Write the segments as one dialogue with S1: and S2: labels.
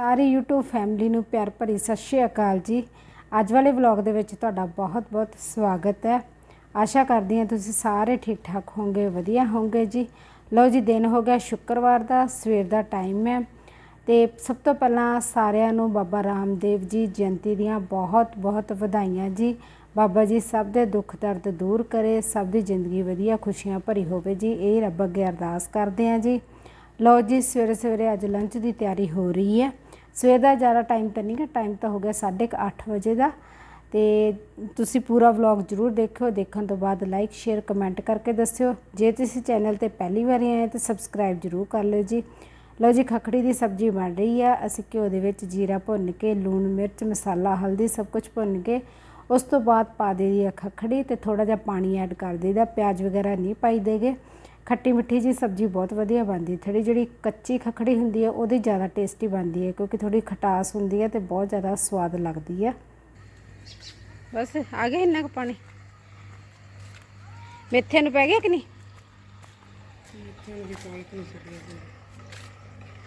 S1: ਸਾਰੀ YouTube family ਨੂੰ ਪਿਆਰ ਭਰੀ ਸਤਿ ਸ਼੍ਰੀ ਅਕਾਲ ਜੀ। ਅੱਜ ਵਾਲੇ ਵਲੌਗ ਦੇ ਵਿੱਚ ਤੁਹਾਡਾ ਬਹੁਤ-ਬਹੁਤ ਸਵਾਗਤ ਹੈ। ਆਸ਼ਾ ਕਰਦੀ ਹਾਂ ਤੁਸੀਂ ਸਾਰੇ ਠੀਕ ਠਾਕ ਹੋਵੋਗੇ, ਵਧੀਆ ਹੋਵੋਗੇ ਜੀ। ਲਓ ਜੀ, ਦਿਨ ਹੋ ਗਿਆ, ਸ਼ੁੱਕਰਵਾਰ ਦਾ, ਸਵੇਰ ਦਾ ਟਾਈਮ ਹੈ। ਤੇ ਸਭ ਤੋਂ ਪਹਿਲਾਂ ਸਾਰਿਆਂ ਨੂੰ ਬਾਬਾ ਰਾਮਦੇਵ ਜੀ ਜਯੰਤੀ ਦੀਆਂ ਬਹੁਤ-ਬਹੁਤ ਵਧਾਈਆਂ ਜੀ। ਬਾਬਾ ਜੀ ਸਭ ਦੇ ਦੁੱਖ ਦਰਦ ਦੂਰ ਕਰੇ, ਸਭ ਦੀ ਜ਼ਿੰਦਗੀ ਵਧੀਆ ਖੁਸ਼ੀਆਂ ਭਰੀ ਹੋਵੇ ਜੀ। ਇਹ ਰੱਬ ਅੱਗੇ ਅਰਦਾਸ ਕਰਦੇ ਹਾਂ ਜੀ। ਲਓ ਜੀ, ਸਵੇਰੇ ਸਵੇਰੇ ਅੱਜ ਲੰਚ ਦੀ ਤਿਆਰੀ ਹੋ ਰਹੀ ਹੈ। ਸਵੇਰ ਦਾ ਜ਼ਿਆਦਾ ਟਾਈਮ ਤਾਂ ਨਹੀਂ ਗਾ ਟਾਈਮ ਤਾਂ ਹੋ ਗਿਆ 8:30 ਵਜੇ ਦਾ। ਤੇ ਤੁਸੀਂ ਪੂਰਾ ਵਲੌਗ ਜਰੂਰ ਦੇਖਿਓ, ਦੇਖਣ ਤੋਂ ਬਾਅਦ ਲਾਈਕ ਸ਼ੇਅਰ ਕਮੈਂਟ ਕਰਕੇ ਦੱਸਿਓ। ਜੇ ਤੁਸੀਂ ਚੈਨਲ ਤੇ ਪਹਿਲੀ ਵਾਰੀ ਆਏ ਤਾਂ ਸਬਸਕ੍ਰਾਈਬ ਜਰੂਰ ਕਰ ਲਿਓ ਜੀ। ਲਓ ਜੀ, ਖਖੜੀ ਦੀ ਸਬਜ਼ੀ ਬਣ ਰਹੀ ਆ। ਅਸੀਂ ਘਿਓ ਦੇ ਵਿੱਚ ਜੀਰਾ ਭੁੰਨ ਕੇ, ਲੂਣ, ਮਿਰਚ, ਮਸਾਲਾ, ਹਲਦੀ ਸਭ ਕੁਝ ਭੁੰਨ ਕੇ, ਉਸ ਤੋਂ ਬਾਅਦ ਪਾ ਦੇਈ ਆ ਖਖੜੀ ਤੇ ਥੋੜਾ ਜਿਹਾ ਪਾਣੀ ਐਡ ਕਰ ਦੇਈਦਾ। ਪਿਆਜ਼ ਵਗੈਰਾ ਨਹੀਂ ਪਾਈ ਦੇਗੇ। ਖੱਟੀ ਮਿੱਠੀ ਜੀ ਸਬਜ਼ੀ ਬਹੁਤ ਵਧੀਆ ਬਣਦੀ ਥੋੜੀ ਜਿਹੜੀ ਕੱਚੀ ਖਖੜੀ ਹੁੰਦੀ ਹੈ ਉਹਦੀ ਜ਼ਿਆਦਾ ਟੇਸਟੀ ਬਣਦੀ ਹੈ ਕਿਉਂਕਿ ਥੋੜੀ ਖਟਾਸ ਹੁੰਦੀ ਹੈ ਤੇ ਬਹੁਤ ਜ਼ਿਆਦਾ ਸਵਾਦ ਲੱਗਦੀ ਹੈ। ਬਸ ਆ ਗਿਆ ਇੰਨਾ ਕੁ ਪਾਣੀ। ਮੇਥੇ ਨੂੰ ਪੈ ਗਿਆ ਕਿ ਨਹੀਂ?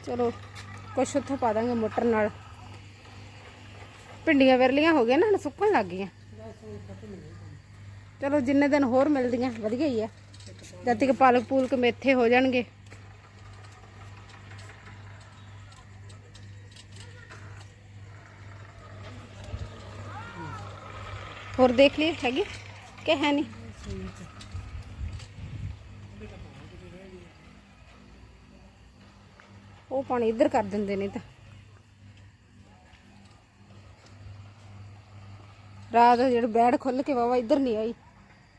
S1: ਚਲੋ ਕੁਛ ਉੱਥੇ ਪਾ ਦਾਂਗੇ ਮੋਟਰ ਨਾਲ। ਭਿੰਡੀਆਂ ਵਿਰਲੀਆਂ ਹੋ ਗਈਆਂ ਨਾ ਹੁਣ ਸੁੱਕਣ ਲੱਗ ਗਈਆਂ। ਚਲੋ ਜਿੰਨੇ ਦਿਨ ਹੋਰ ਮਿਲਦੀਆਂ ਵਧੀਆ ਹੀ ਆ। ਜਦ ਤੱਕ ਪਾਲਕ ਪੂਲਕ ਮੇਥੇ ਹੋ ਜਾਣਗੇ ਹੋਰ ਦੇਖ ਲਈ ਹੈਗੀ ਕਿ ਹੈ ਨਹੀਂ ਉਹ ਪਾਣੀ ਇੱਧਰ ਕਰ ਦਿੰਦੇ ਨੇ ਤਾਂ ਰਾਤ ਜਿਹੜੇ ਬੈੜ ਖੁੱਲ ਕੇ ਵਾਵਾ ਇੱਧਰ ਨਹੀਂ ਆਈ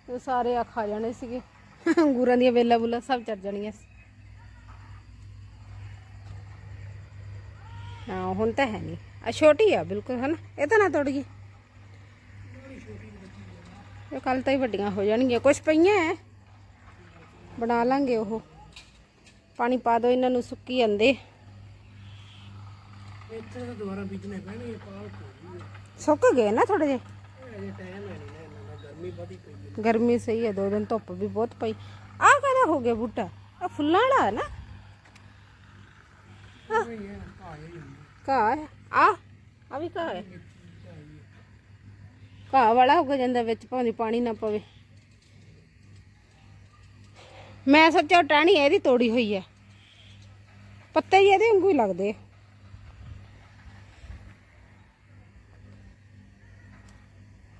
S1: ਤੇ ਸਾਰੇ ਆ ਖਾ ਜਾਣੇ ਸੀਗੇ ਅੰਗੂਰਾਂ ਦੀਆਂ ਵੇਲਾਂ ਬੁੱਲਾਂ ਸਭ ਚੜ ਜਾਣੀਆਂ ਹਾਂ ਹੁਣ ਤਾਂ ਹੈ ਨਹੀਂ। ਆ ਛੋਟੀ ਆ ਬਿਲਕੁਲ ਹਨਾ? ਇਹ ਤਾਂ ਨਾ ਤੋੜ ਗਈ। ਇਹ ਕੱਲ ਤਾਂ ਹੀ ਵੱਡੀਆਂ ਹੋ ਜਾਣਗੀਆਂ। ਕੁਝ ਪਈਆਂ ਐ। ਬਣਾ ਲਾਂਗੇ ਉਹ। ਪਾਣੀ ਪਾ ਦਿਓ ਇਹਨਾਂ ਨੂੰ ਸੁੱਕੀ ਜਾਂਦੇ।
S2: ਇੱਥੇ ਤਾਂ ਦੁਬਾਰਾ ਬੀਜਣੇ ਪੈਣਗੇ ਪਾਲਕ
S1: ਸੁੱਕ ਗਏ ਨਾ ਥੋੜੇ ਜਿਹੇ?
S2: ਟਾਈਮ ਹੈ ਦਾ ਗਰਮੀ ਵਧੀ ਪਈ ਹੈ।
S1: ਗਰਮੀ ਸਹੀ ਹੈ ਦੋ ਦਿਨ ਧੁੱਪ ਵੀ ਬਹੁਤ ਪਈ। ਆਹ ਕਾਹਦਾ ਹੋ ਗਿਆ ਬੂਟਾ ਆ ਫੁੱਲਾਂ ਵਾਲਾ ਹੈ ਨਾ। ਘਾਹ ਹੈ ਆ ਆ ਵੀ ਘਾਹ ਹੈ। ਘਾਹ ਵਾਲਾ ਹੋ ਜਾਂਦਾ ਵਿੱਚ ਭਾਵੇਂ ਪਾਣੀ ਨਾ ਪਵੇ। ਮੈਂ ਸੱਚਾ ਟਾਣੀ ਇਹਦੀ ਤੋੜੀ ਹੋਈ ਹੈ। ਪੱਤੇ ਹੀ ਇਹਦੇ ਵਾਂਗੂ ਹੀ ਲੱਗਦੇ ਆ।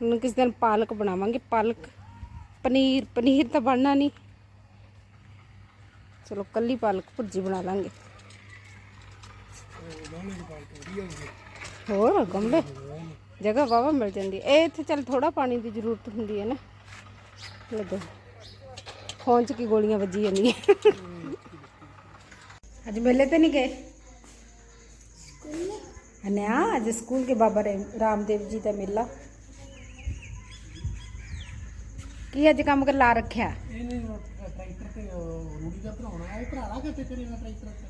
S1: ਹੁਣ ਕਿਸ ਦਿਨ ਪਾਲਕ ਬਣਾਵਾਂਗੇ ਪਾਲਕ। ਪਨੀਰ ਪਨੀਰ ਤਾਂ ਬਣਨਾ ਨਹੀਂ। ਚਲੋ ਕੱਲੀ ਪਾਲਕ ਭੁਰਜੀ ਬਣਾ ਲਾਂਗੇ। ਹੋਰ ਗਮਲੇ ਜਗ੍ਹਾ ਵਾਵਾ ਮਿਲ ਜਾਂਦੀ। ਇਹ ਇੱਥੇ ਚੱਲ ਥੋੜਾ ਪਾਣੀ ਦੀ ਜ਼ਰੂਰਤ ਹੁੰਦੀ ਹੈ ਨਾ। ਲੱਗੋ। ਫੋਨ 'ਚ ਕੀ ਗੋਲੀਆਂ ਵੱਜੀ ਜਾਂਦੀਆਂ। ਅੱਜ ਮੇਲੇ ਤੇ ਨਹੀਂ ਗਏ? ਅਨਿਆ ਅੱਜ ਸਕੂਲ ਕੇ ਬਾਬਾ ਰਾਮਦੇਵ ਜੀ ਦਾ ਮੇਲਾ। ਕੀ ਅੱਜ ਕੰਮ ਕਰ ਲਾ ਰੱਖਿਆ?
S2: ਇਹਨੇ ਉਹ ਟਰੈਕਟਰ ਤੇ ਉਹ ਰੂੜੀ ਦਾ ਭਰਾਉਣਾ ਉਹ ਭਰਾ ਲਾ ਕੇ ਤੇ ਕਰੇਗਾ ਟਰੈਕਟਰ ਤੇ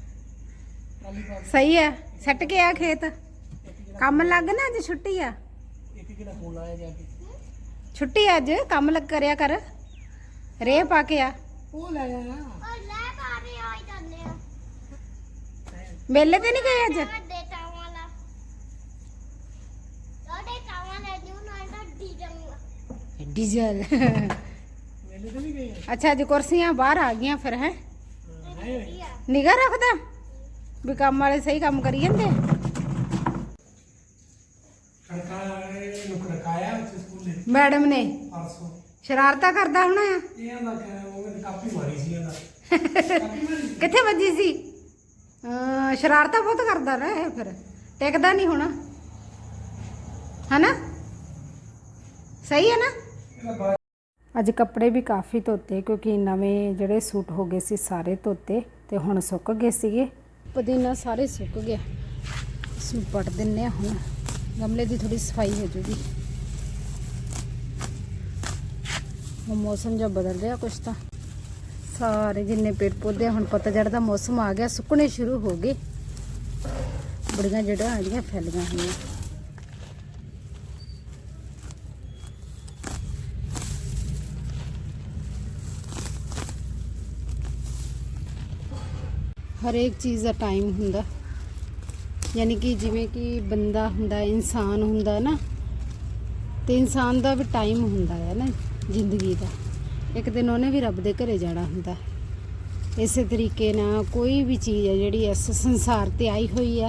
S2: ਟਰਾਲੀ ਪਾ
S1: ਸਹੀ ਹੈ ਸੱਟ ਕੇ ਆ ਖੇਤ। ਕੰਮ ਲੱਗ ਨਾ ਅੱਜ ਛੁੱਟੀ ਆ।
S2: ਇੱਕ ਕਿਹੜਾ ਫੋਨ ਲਾਇਆ ਜਾ ਕੇ?
S1: ਛੁੱਟੀ ਅੱਜ ਕੰਮ ਲੱਗ ਕਰਿਆ ਕਰ। ਰੇ ਪਾ ਕੇ ਆ।
S2: ਉਹ ਲੈ ਆਇਆ।
S1: ਮੇਲੇ ਤੇ ਨਹੀਂ ਗਏ ਅੱਜ ਡੀਜ਼ਲ
S2: ਮੇਲੇ ਤੇ ਵੀ ਗਏ ਆ
S1: ਅੱਛਾ ਅੱਜ ਕੁਰਸੀਆਂ ਬਾਹਰ ਆ ਗਈਆਂ ਫਿਰ ਹੈ?
S2: ਹਾਂ,
S1: ਨਿਗਾ ਰੱਖਦਾ? ਵੀ ਕੰਮ ਵਾਲੇ ਸਹੀ ਕੰਮ ਕਰੀ ਜਾਂਦੇ? ਮੈਡਮ ਨੇ ਸ਼ਰਾਰਤਾ ਕਰਦਾ ਹੋਣਾ ਆ?
S2: ਇਹ
S1: ਕਿੱਥੇ ਵੱਜੀ ਸੀ? ਅਹ ਸ਼ਰਾਰਤਾਂ ਬਹੁਤ ਕਰਦਾ ਨਾ ਇਹ ਫਿਰ। ਟਿਕਦਾ ਨਹੀਂ ਹੋਣਾ। ਹਨਾ? ਸਹੀ ਹੈ ਨਾ? ਅੱਜ ਕੱਪੜੇ ਵੀ ਕਾਫੀ ਧੋਤੇ ਕਿਉਂਕਿ ਨਵੇਂ ਜਿਹੜੇ ਸੂਟ ਹੋ ਗਏ ਸੀ ਸਾਰੇ ਧੋਤੇ ਤੇ ਹੁਣ ਸੁੱਕ ਗਏ ਸੀਗੇ। ਪੁਦੀਨਾ ਸਾਰੇ ਸੁੱਕ ਗਿਆ ਇਸ ਨੂੰ ਪੱਟ ਦਿੰਨੇ ਆ ਹੁਣ। ਗਮਲੇ ਦੀ ਥੋੜੀ ਸਫ਼ਾਈ ਹੋ ਜੂਗੀ। ਉਹ ਮੌਸਮ ਜਿਹਾ ਬਦਲ ਰਿਹਾ ਕੁਛ ਤਾਂ। ਸਾਰੇ ਜਿੰਨੇ ਪੇੜ ਪੌਦੇ ਹੁਣ ਪਤਝੜ ਦਾ ਮੌਸਮ ਆ ਗਿਆ, ਸੁੱਕਣੇ ਸ਼ੁਰੂ ਹੋ ਗਏ। ਬੜੀਆਂ ਜੜਾਂ ਆਈਆਂ ਫੈਲੀਆਂ ਹੋਈਆਂ। ਹਰੇਕ ਚੀਜ਼ ਦਾ ਟਾਈਮ ਹੁੰਦਾ। ਯਾਨੀ ਕਿ ਜਿਵੇਂ ਕਿ ਬੰਦਾ ਹੁੰਦਾ, ਇਨਸਾਨ ਹੁੰਦਾ ਨਾ, ਤੇ ਇਨਸਾਨ ਦਾ ਵੀ ਟਾਈਮ ਹੁੰਦਾ ਹੈ ਨਾ, ਜ਼ਿੰਦਗੀ ਦਾ। ਇੱਕ ਦਿਨ ਉਹਨੇ ਵੀ ਰੱਬ ਦੇ ਘਰੇ ਜਾਣਾ ਹੁੰਦਾ। ਇਸੇ ਤਰੀਕੇ ਨਾਲ ਕੋਈ ਵੀ ਚੀਜ਼ ਹੈ ਜਿਹੜੀ ਇਸ ਸੰਸਾਰ ਤੇ ਆਈ ਹੋਈ ਆ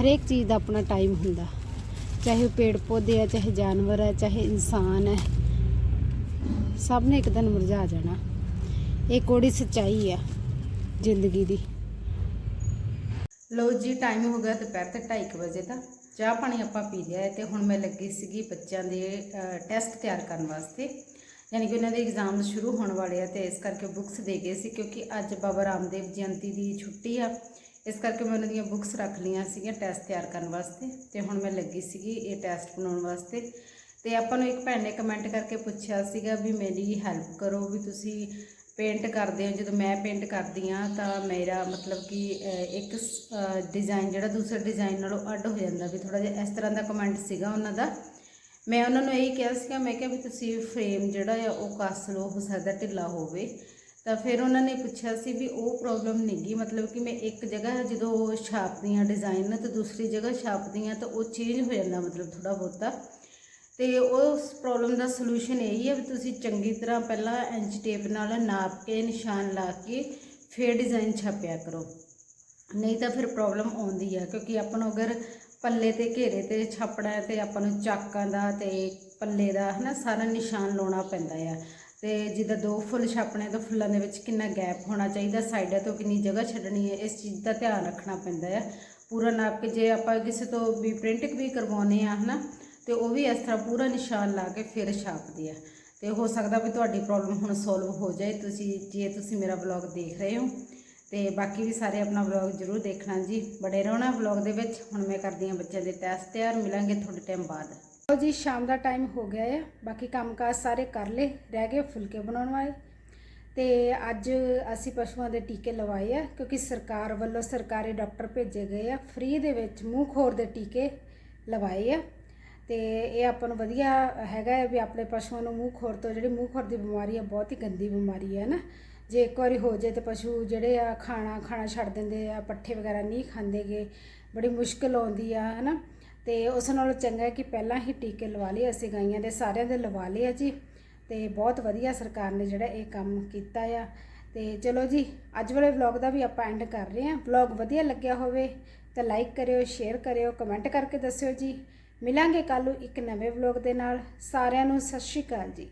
S1: ਹਰੇਕ ਚੀਜ਼ ਦਾ ਆਪਣਾ ਟਾਈਮ ਹੁੰਦਾ। ਚਾਹੇ ਉਹ ਪੇੜ ਪੌਦੇ ਆ ਚਾਹੇ ਜਾਨਵਰ ਹੈ, ਚਾਹੇ ਇਨਸਾਨ ਹੈ, ਸਭ ਨੇ ਇੱਕ ਦਿਨ ਮੁਰਝਾ ਜਾਣਾ। ਇਹ ਕੋੜੀ ਸੱਚਾਈ ਆ ਜ਼ਿੰਦਗੀ ਦੀ। ਲਓ ਜੀ ਟਾਈਮ ਹੋ ਗਿਆ ਦੁਪਹਿਰ ਦੇ 2:30 ਵਜੇ ਦਾ। ਚਾਹ ਪਾਣੀ ਆਪਾਂ ਪੀ ਲਿਆ ਹੈ ਤੇ ਹੁਣ ਮੈਂ ਲੱਗੀ ਸੀਗੀ ਬੱਚਿਆਂ ਦੇ ਟੈਸਟ ਤਿਆਰ ਕਰਨ ਵਾਸਤੇ। ਯਾਨੀ ਕਿ ਉਹਨਾਂ ਦੇ ਐਗਜ਼ਾਮ ਸ਼ੁਰੂ ਹੋਣ ਵਾਲੇ ਆ ਤੇ ਇਸ ਕਰਕੇ ਬੁੱਕਸ ਦੇ ਗਏ ਸੀ ਕਿਉਂਕਿ ਅੱਜ ਬਾਬਾ ਰਾਮਦੇਵ ਜਯੰਤੀ ਦੀ ਛੁੱਟੀ ਆ। ਇਸ ਕਰਕੇ ਮੈਂ ਉਹਨਾਂ ਦੀਆਂ ਬੁੱਕਸ ਰੱਖ ਲਈਆਂ ਸੀਗੀਆਂ ਟੈਸਟ ਤਿਆਰ ਕਰਨ ਵਾਸਤੇ ਤੇ ਹੁਣ ਮੈਂ ਲੱਗੀ ਸੀਗੀ ਇਹ ਟੈਸਟ ਬਣਾਉਣ ਵਾਸਤੇ। ਤੇ ਆਪਾਂ ਨੂੰ ਇੱਕ ਭੈਣ ਨੇ ਕਮੈਂਟ ਕਰਕੇ ਪੁੱਛਿਆ ਸੀਗਾ ਵੀ ਮੇਰੀ ਹੈਲਪ ਕਰੋ, ਵੀ ਤੁਸੀਂ ਪੇਂਟ ਕਰਦੇ ਹੋ, ਜਦੋਂ ਮੈਂ ਪੇਂਟ ਕਰਦੀ ਆ ਤਾਂ ਮੇਰਾ ਮਤਲਬ ਕਿ ਇੱਕ ਡਿਜ਼ਾਈਨ ਜਿਹੜਾ ਦੂਸਰੇ ਡਿਜ਼ਾਈਨ ਨਾਲੋਂ ਅੱਡ ਹੋ ਜਾਂਦਾ ਵੀ ਥੋੜਾ ਜਿਹਾ ਇਸ ਤਰ੍ਹਾਂ ਦਾ ਕਮੈਂਟ ਸੀਗਾ ਉਹਨਾਂ ਦਾ। ਮੈਂ ਉਹਨਾਂ ਨੂੰ ਇਹੀ ਕਿਹਾ ਸੀਗਾ, ਮੈਂ ਕਿਹਾ ਵੀ ਤੁਸੀਂ ਫਰੇਮ ਜਿਹੜਾ ਆ ਉਹ ਕੱਸ ਲਓ, ਹੋ ਸਕਦਾ ਢਿੱਲਾ ਹੋਵੇ। ਤਾਂ ਫਿਰ ਉਹਨਾਂ ਨੇ ਪੁੱਛਿਆ ਸੀ ਵੀ ਉਹ ਪ੍ਰੋਬਲਮ ਨਹੀਂਗੀ ਮਤਲਬ ਕਿ ਮੈਂ ਇੱਕ ਜਗ੍ਹਾ ਜਦੋਂ ਛਾਪਦੀ ਹਾਂ ਡਿਜ਼ਾਈਨ ਤੇ ਦੂਸਰੀ ਜਗ੍ਹਾ ਛਾਪਦੀ ਹਾਂ ਤਾਂ ਉਹ ਚੇਂਜ ਹੋ ਜਾਂਦਾ ਮਤਲਬ ਥੋੜਾ ਬਹੁਤਾ। ਤੇ ਉਸ ਪ੍ਰੋਬਲਮ ਦਾ ਸੋਲੂਸ਼ਨ ਇਹੀ ਹੈ ਵੀ ਤੁਸੀਂ ਚੰਗੀ ਤਰ੍ਹਾਂ ਪਹਿਲਾਂ ਇੰਚ ਟੇਪ ਨਾਲ ਨਾਪ ਕੇ, ਨਿਸ਼ਾਨ ਲਾ ਕੇ ਫਿਰ ਡਿਜ਼ਾਈਨ ਛਾਪਿਆ ਕਰੋ। ਨਹੀਂ ਤਾਂ ਫਿਰ ਪ੍ਰੋਬਲਮ ਆਉਂਦੀ ਹੈ ਕਿਉਂਕਿ ਆਪਾਂ ਨੂੰ ਅਗਰ ਪੱਲੇ ਤੇ ਘੇਰੇ ਤੇ ਛਾਪਣਾ ਹੈ ਤੇ ਆਪਾਂ ਨੂੰ ਚਾਕਾਂ ਦਾ ਤੇ ਪੱਲੇ ਦਾ ਹਨਾ ਸਾਰਾ ਨਿਸ਼ਾਨ ਲਾਉਣਾ ਪੈਂਦਾ ਆ। ਤੇ ਜਿੱਦਾਂ ਦੋ ਫੁੱਲ ਛਾਪਣੇ ਤਾਂ ਫੁੱਲਾਂ ਦੇ ਵਿੱਚ ਕਿੰਨਾ ਗੈਪ ਹੋਣਾ ਚਾਹੀਦਾ, ਸਾਈਡਾਂ ਤੋਂ ਕਿੰਨੀ ਜਗ੍ਹਾ ਛੱਡਣੀ ਹੈ, ਇਸ ਚੀਜ਼ ਦਾ ਧਿਆਨ ਰੱਖਣਾ ਪੈਂਦਾ ਹੈ ਪੂਰਾ ਨਾਪ ਕੇ ਜੇ ਆਪਾਂ ਕਿਸੇ ਤੋਂ ਵੀ ਪ੍ਰਿੰਟਿੰਗ ਵੀ ਕਰਵਾਉਨੇ ਆ ਹਨਾ ਤੇ ਉਹ ਵੀ ਇਸ ਤਰ੍ਹਾਂ ਪੂਰਾ ਨਿਸ਼ਾਨ ਲਾ ਕੇ ਫਿਰ ਛਾਪਦੇ ਆ। ਤੇ ਹੋ ਸਕਦਾ ਵੀ ਤੁਹਾਡੀ ਪ੍ਰੋਬਲਮ ਹੁਣ ਸੋਲਵ ਹੋ ਜਾਏ, ਤੁਸੀਂ, ਜੇ ਤੁਸੀਂ ਮੇਰਾ ਵਲੌਗ ਦੇਖ ਰਹੇ ਹੋ। ਤੇ ਬਾਕੀ ਵੀ ਸਾਰੇ ਆਪਣਾ ਵਲੌਗ ਜ਼ਰੂਰ ਦੇਖਣਾ ਜੀ। ਬੜੇ ਰਹਿਣਾ ਵਲੌਗ ਦੇ ਵਿੱਚ। ਹੁਣ ਮੈਂ ਕਰਦੀ ਹਾਂ ਬੱਚਿਆਂ ਦੇ ਟੈਸਟ ਤਿਆਰ। ਮਿਲਾਂਗੇ ਥੋੜੇ ਟਾਈਮ ਬਾਅਦ। ਲਓ ਜੀ, ਸ਼ਾਮ ਦਾ ਟਾਈਮ ਹੋ ਗਿਆ ਹੈ ਬਾਕੀ ਕੰਮਕਾਜ ਸਾਰੇ ਕਰ ਲਏ। ਰਹਿ ਗਏ ਫੁਲਕੇ ਬਣਾਉਣ ਵਾਲੇ। ਤੇ ਅੱਜ ਅਸੀਂ ਪਸ਼ੂਆਂ ਦੇ ਟੀਕੇ ਲਵਾਏ ਆ, ਕਿਉਂਕਿ ਸਰਕਾਰ ਵੱਲੋਂ ਸਰਕਾਰੀ ਡਾਕਟਰ ਭੇਜੇ ਗਏ ਆ। ਫ੍ਰੀ ਦੇ ਵਿੱਚ ਮੂੰਹ ਖੋਰ ਦੇ ਟੀਕੇ ਲਵਾਏ ਆ। ਤੇ ਇਹ ਆਪਾਂ ਨੂੰ ਵਧੀਆ ਹੈਗਾ ਹੈ ਵੀ ਆਪਣੇ ਪਸ਼ੂਆਂ ਨੂੰ ਮੂੰਹ ਖੋਰ ਤੋਂ ਜਿਹੜੀ ਮੂੰਹ ਖੋਰ ਦੀ ਬਿਮਾਰੀ ਆ, ਬਹੁਤ ਹੀ ਗੰਦੀ ਬਿਮਾਰੀ ਹੈ ਨਾ। ਜੇ ਇੱਕ ਵਾਰੀ ਹੋ ਜਾਏ ਤੇ ਪਸ਼ੂ ਜਿਹੜੇ ਆ ਖਾਣਾ ਖਾਣਾ ਛੱਡ ਦਿੰਦੇ ਆ, ਪੱਠੇ ਵਗੈਰਾ ਨਹੀਂ ਖਾਂਦੇਗੇ ਬੜੀ ਮੁਸ਼ਕਲ ਆਉਂਦੀ ਆ ਹਨਾ ਤੇ ਉਸ ਨਾਲੋਂ ਚੰਗਾ ਕਿ ਪਹਿਲਾਂ ਹੀ ਟੀਕੇ ਲਵਾ ਲਏ, ਅਸੀਂ ਗਾਈਆਂ ਦੇ ਸਾਰਿਆਂ ਦੇ ਲਵਾ ਲਏ ਆ ਜੀ। ਤੇ ਬਹੁਤ ਵਧੀਆ ਸਰਕਾਰ ਨੇ ਜਿਹੜਾ ਇਹ ਕੰਮ ਕੀਤਾ ਆ। ਤੇ ਚਲੋ ਜੀ, ਅੱਜ ਵਾਲੇ ਵਲੌਗ ਦਾ ਵੀ ਆਪਾਂ ਐਂਡ ਕਰ ਰਹੇ ਹਾਂ। ਵਲੌਗ ਵਧੀਆ ਲੱਗਿਆ ਹੋਵੇ ਤਾਂ ਲਾਈਕ ਕਰਿਓ ਸ਼ੇਅਰ ਕਰਿਓ ਕਮੈਂਟ ਕਰਕੇ ਦੱਸਿਓ ਜੀ। ਮਿਲਾਂਗੇ ਕੱਲ੍ਹ ਨੂੰ ਇੱਕ ਨਵੇਂ ਵਲੌਗ ਦੇ ਨਾਲ। ਸਾਰਿਆਂ ਨੂੰ ਸਤਿ ਸ਼੍ਰੀ ਅਕਾਲ ਜੀ।